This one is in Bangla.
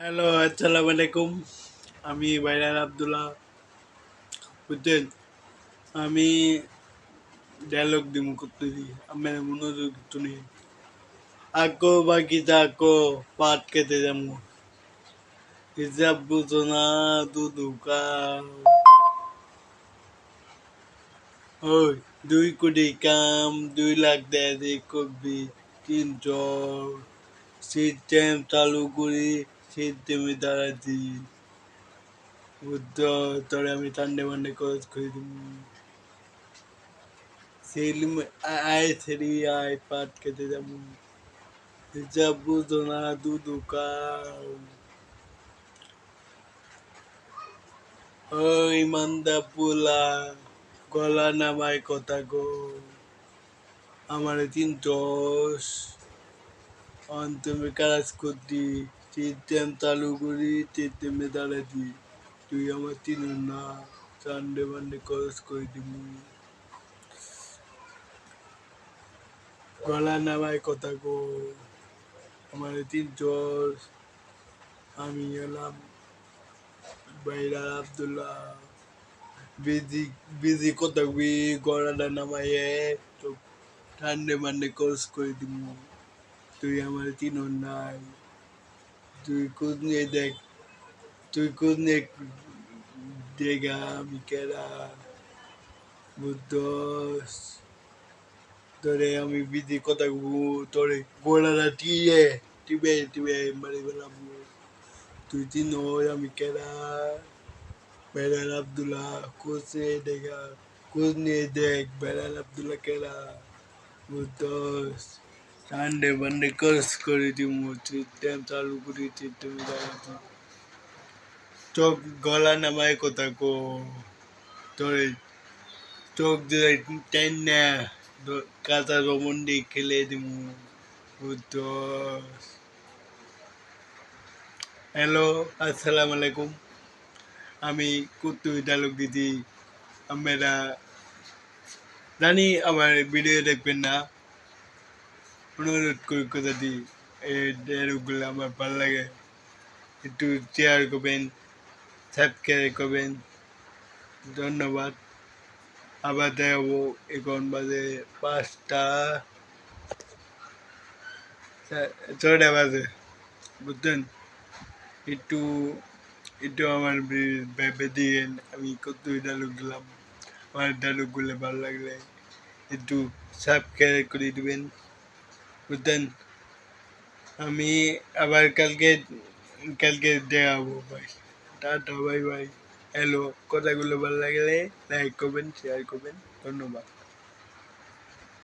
হ্যালো আসসালামু আলাইকুম আমি বাইরার আবদুল্লাহ বুঝছেন আমি ডায়লগ দিমু করতেছি আমার মনোযোগ একটু নেই আকো বাকিটা আকো পাট খেতে যাব। হিসাব বুঝো না দুদুকা ওই দুই কোটি কাম, দুই লাখ দেয় করবি তিন চর সিস্টেম চালু করি সিস্টেমে দাঁড়াচ্ছি বুদ্ধ তোরে আমি টান্ডে মান্ডে খরচ করে দিব সেলিম, আয় সেরি আয়, পাট খেতে যাব। হিসাব বুঝো না দুদুকা ওই মান্দা পোলা, গলা নামায় কথা গো। আমার তিন দশ অন্তমে কাজ করতি চালু করি সিস্টেমে দাঁড়াতি তুই আমার তিন না সানডে মানডে খরচ করে দিব। গলা নামায় কথা গো আমার তিন দশ আমি এলাম বাইরা আবদুল্লাহ। বিজি বিজি কথা বি গড়াটা নামাইয়ে তো ঠান্ডে মান্ডে কোর্স করে দিব। তুই আমার চিন নাই। তুই নিয়ে দেখ, তুই খোঁজ নিয়ে দেখা আমি কেরা, বুদ্ধস। তোরে আমি বিজি কথা তোরে। গোড়াটা টিয়ে, টিবে টিবে, মারি বেলাবো তুই চিন আমি কেরা। বেলাল আবদুল্লাহ কোচে দেখা, খোঁজ নিয়ে দেখ বেলাল আবদুল্লাহ কেরা, বুদ্ধস। সানডে মানডে কোর্স করে দিব সিস্টেম চালু করি সিস্টেম দাঁড়াচ্ছি চোখ গলা নামায় কথা কো তোরে চোখ দিয়ে টেন না কাঁচা রমন্ডি খেলে দিব বুদ্ধস হ্যালো আসসালামু আলাইকুম আমি কুত্তু ডায়লগ দিদি আমরা জানি আমার ভিডিও দেখবেন না অনুরোধ করি কথা দি। এই ডায়লগগুলো আমার ভালো লাগে। একটু শেয়ার করবেন সাবস্ক্রাইব করবেন। ধন্যবাদ। আবার দেখাবো এখন বাজে পাঁচটা ছয়টা বাজে, বুঝছেন? একটু একটু আমার ভেবে দিয়েন, আমি কত ডায়লগ দিলাম। আমার ডায়লগগুলো ভালো লাগলে একটু সাবস্ক্রাইব করে দিবেন। বুঝলেন আমি আবার কালকে কালকে দেখাবো ভাই টাটা বাই বাই হ্যালো কথাগুলো ভালো লাগলে লাইক করবেন শেয়ার করবেন ধন্যবাদ।